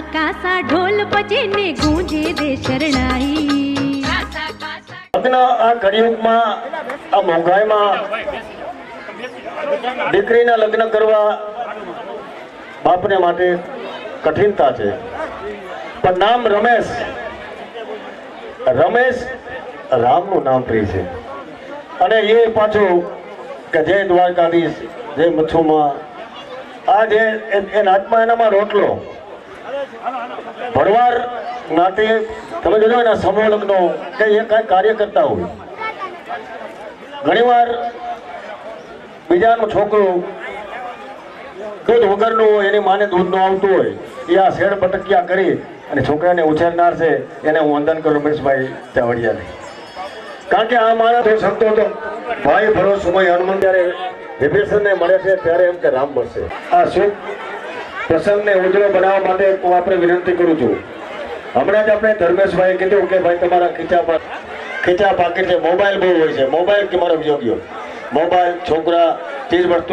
કાસા ઢોલ પચીને ગુંજે દે શરણાઈ. આ કળિયુગમાં, આ મોંઘાઈમાં દીકરીના લગ્ન કરવા બાપને માટે કઠિનતા છે. પણ નામ રમેશ. રમેશ રામનું નામ પ્રિય છે. અને એ પાછું કે જય દ્વારકાધીશ, જય મથુમાં. આ જે એના આત્મા એનામાં રોટલો. ભરવાડ માટે તમે જોજો એના સમૂહ કે એ કાંઈ કાર્ય કરતા હોય. ઘણીવાર બીજાનું છોકરું દૂધ વગરનું હોય, એની માને દૂધ ન આવતું હોય, એ આ શેડ પટકિયા કરી અને છોકરાને ઉછેરનાર છે, એને હું વંદન કરું રમેશભાઈ ચાવડિયાને કારણ કે આ માણસ શકતો હતો, ભાઈ ભરો, સમય હનુમાન જ્યારે વિભીષણને મળે છે, ત્યારે એમ કે રામ મળશે. આ શુભ પ્રસંગને ઉજળો બનાવવા માટે હું આપણે વિનંતી કરું છું. હમણાં જ આપણે ધર્મેશભાઈ કીધું કે ભાઈ તમારા ખીચા પર ખીચા પાકીટ છે મોબાઈલ બહુ હોય છે. મોબાઈલ કે મારો યોગ્ય મોબાઈલ, છોકરા ચીજ વસ્તુ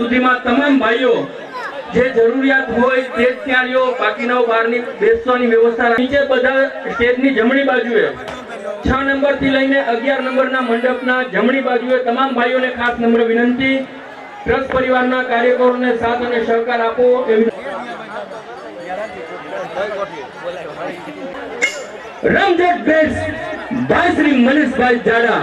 સુધીમાં તમામ ભાઈઓ જે જરૂરિયાત હોય તે ત્યાં લ્યો બાકીના બહારની બેસવાની વ્યવસ્થા નીચે બધા સ્ટેજની જમણી બાજુએ છ નંબરથી લઈને અગિયાર નંબરના મંડપના જમણી બાજુએ તમામ ભાઈઓને ખાસ નમ્ર વિનંતી. ટ્રસ્ટ પરિવારના કાર્યકરોને સાથ અને સહકાર આપો એવી રમઝટ બેટ્સ ભાઈ શ્રી મનીષભાઈ જાડા.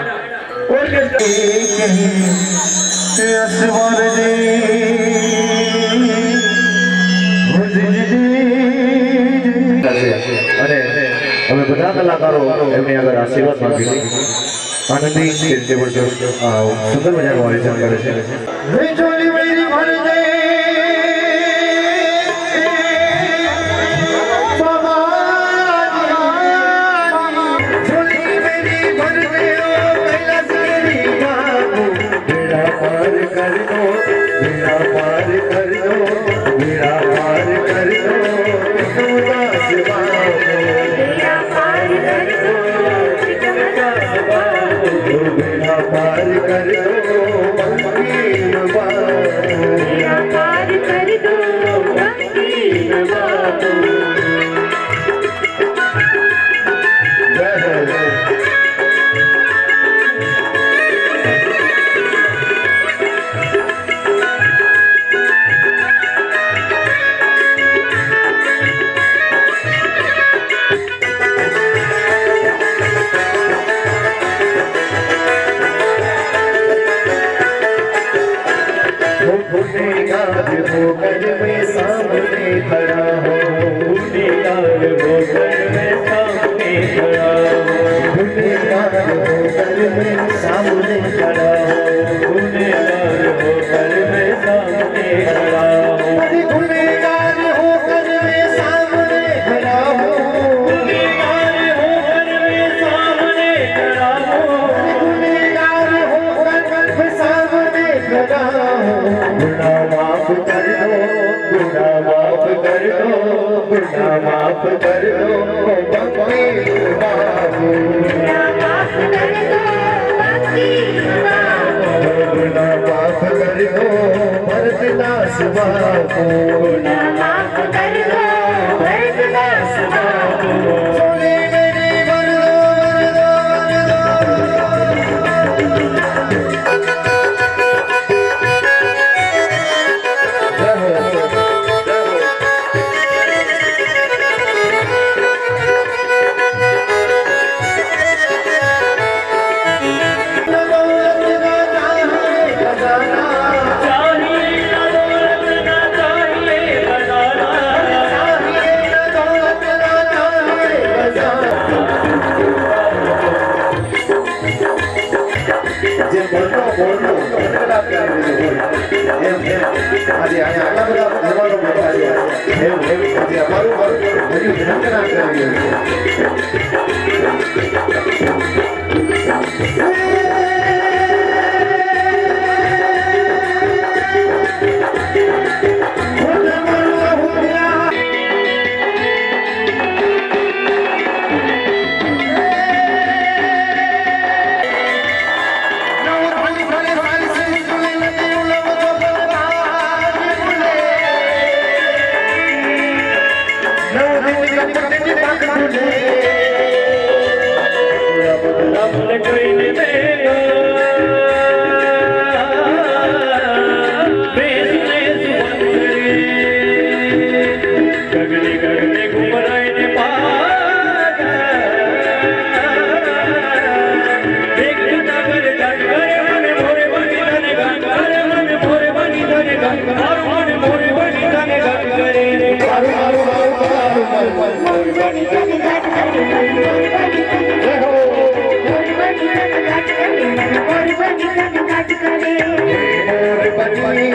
અમે બધા કલાકારો એમની આગળ આશીર્વાદ માંગી આનંદી રીતે સુંદર મજાનું આયોજન કરે છે पार कर दो बेड़ा पार कर दो बेड़ा पार कर दो बेड़ा पार कर दो बेड़ा पार कर दो मंदिर बाबू बेड़ा पार कर दो मंदिर बाबू सुबह को ना माफ कर दो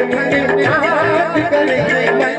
I'm gonna make.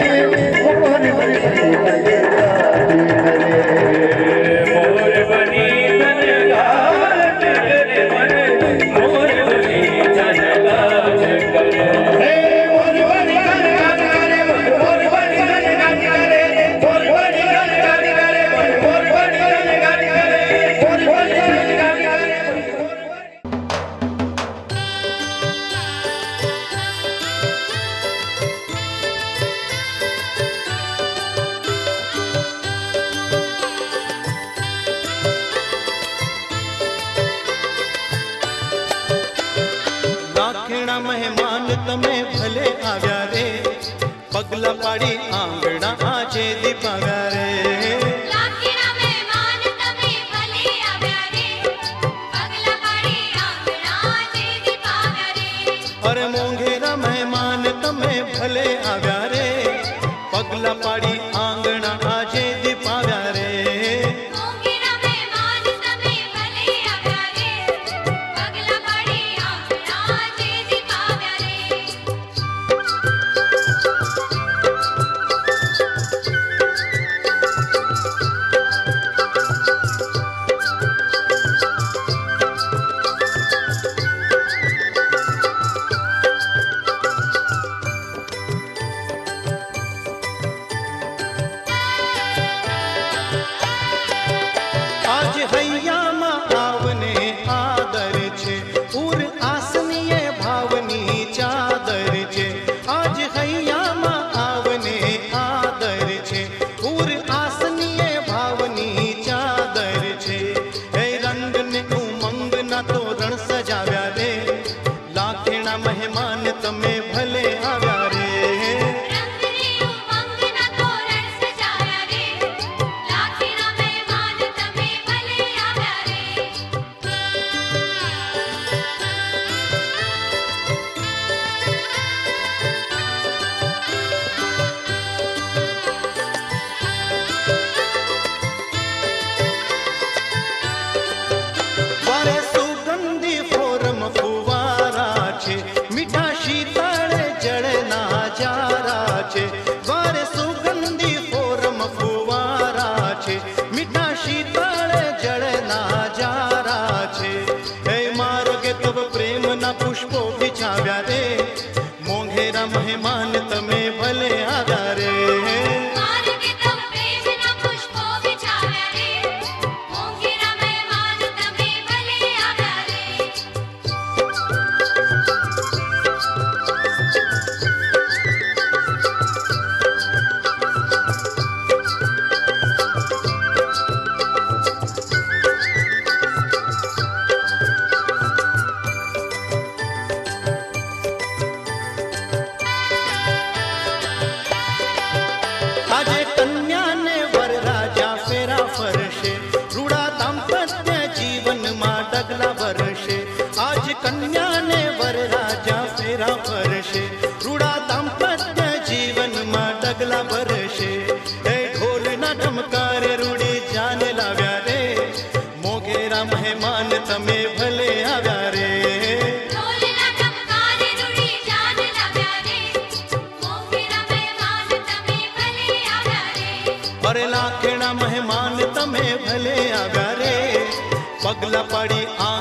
મેરા મહેમાન તમે ભલે આવ્યા રે પગલા પાડી આ તમે ભલે કરશે. રૂડા દાંપત્ય જીવનમાં ડગલા ભરશે. એ ઢોલના ઢમકારે રૂડી જાન લાવ્યા રે. મોગેરા મહેમાન તમે ભલે આવ્યા રે. અરે લાખેણા મહેમાન તમે ભલે આવ્યા રે. પગલા પડી આ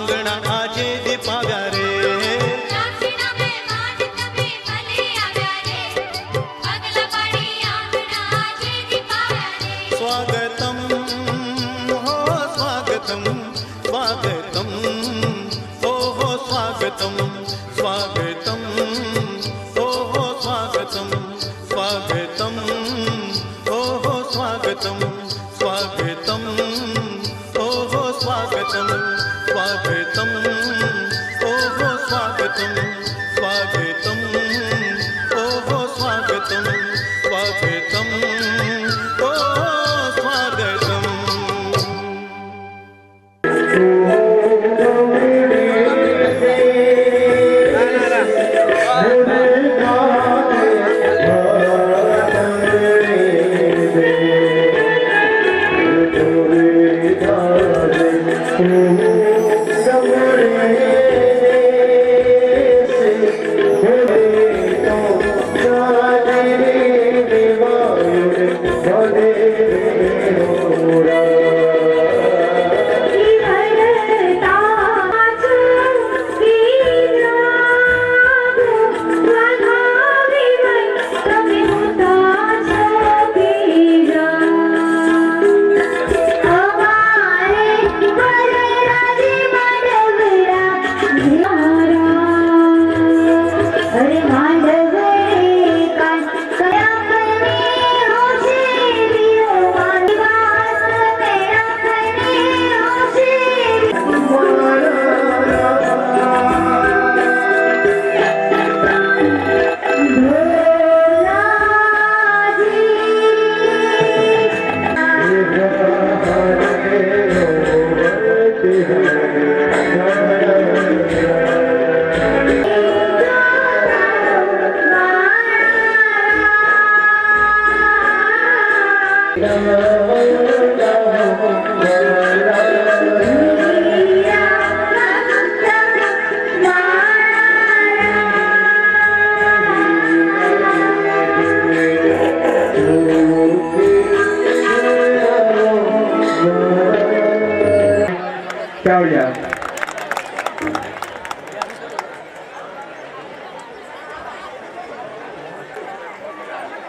Cláudia.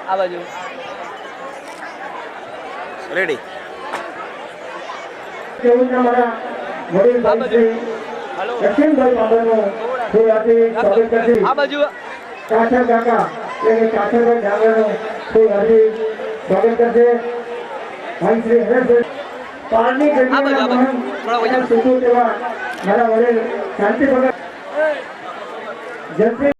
Alô, રેડી આ બાજુ. કાઠા કાકા એ કાઠાભાઈ ડાંગરનો કોઈ હાજરી સ્વાગત કરશે. ભાઈ શ્રી હરેશભાઈ. શાંતિ